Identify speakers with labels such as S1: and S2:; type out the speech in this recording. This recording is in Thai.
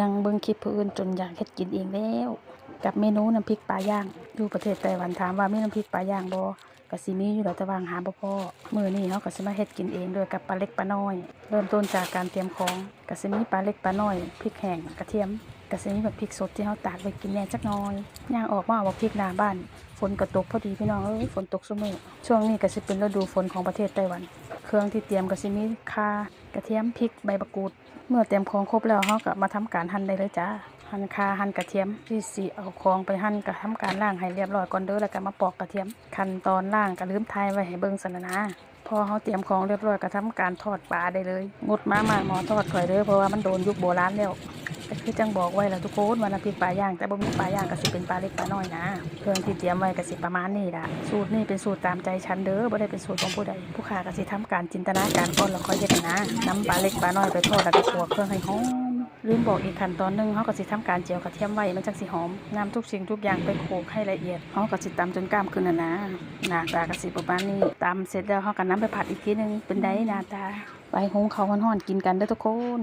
S1: นั่งเบิ่งคลิปผู้อื่นจนอยากเฮ็ดกินเองแล้ว กับเมนูน้ำพริกปลาย่างอยู่ประเทศไต้หวันถามว่ามีน้ำพริกปลาย่างบ่ก็สิมีอยู่แล้วแต่ว่าหาบ่พอมื้อนี้เฮาก็สิมาเฮ็ดกินเองด้วยกับปลาเล็กปลาน้อย เริ่มต้นจากการเตรียมของก็สิมีปลาเล็กปลาน้อยพริกแห้งกระเทียมก็สิมีแบบพริกสดที่เฮาตากไว้กินแหน่จักหน่อยย่างออกมาเอาบักพริกหน้าบ้าน ฝนก็ตกพอดีพี่น้องเอ้ยฝนตกซุมื้อช่วงนี้ก็สิเป็นฤดูฝนของประเทศไต้หวัน เครื่องที่เตรียมก็สิมีข่ากระเทียมพริกใบมะกรูด เมื่อเตรียมของครบแล้วเฮาก็มาทำการหั่นได้เลยจ้าหั่นข่าหั่นกระเทียมที่สีเอาของไปหั่นก็ทำการล่างให้เรียบร้อยก่อนเด้อแล้วก็มาปอกกระเทียมขั้นตอนล่างก็ลืมทายไว้ให้เบิ่งสนนะนะพอเขาเตรียมของเรียบร้อยก็ทำการทอดปลาได้เลยงดมามาหมอทอดข่อยเด้อเพราะว่ามันโดนยุคโบราณแล้ว ก็คือจังบอกไว้แล้วทุกคนว่าน้ำพริกปลาย่าง แต่บ่มีปลาย่างก็สิเป็นปลาเล็กปลาน้อยนะเครื่องที่เตรียมไว้ก็สิประมาณนี้ละสูตรนี้เป็นสูตรตามใจฉันเด้อบ่ได้เป็นสูตรของผู้ใดผู้ค้าก็สิทำการจินตนาการก่อนแล้วค่อยเฮ็ดนะนำปลาเล็กปลาน้อยไปทอดแล้วก็คั่วเครื่องให้หอมลืมบอกอีกขั้นตอนหนึงเฮาก็สิทำการเจียวกระเทียมไว้มันจังสิหอมนำทุกสิ่งทุกอย่างไปโขลกให้ละเอียดเฮาก็สิตำจนกล้ามขึ้นนะนะหน้าตาก็สิประมาณนี้ตำเสร็จแล้วเฮาก็นำไปผัดอีกทีหนึงเป็นไดหน้าตาไปหุงข้าวร้อนๆกินกันเด้อทุกคน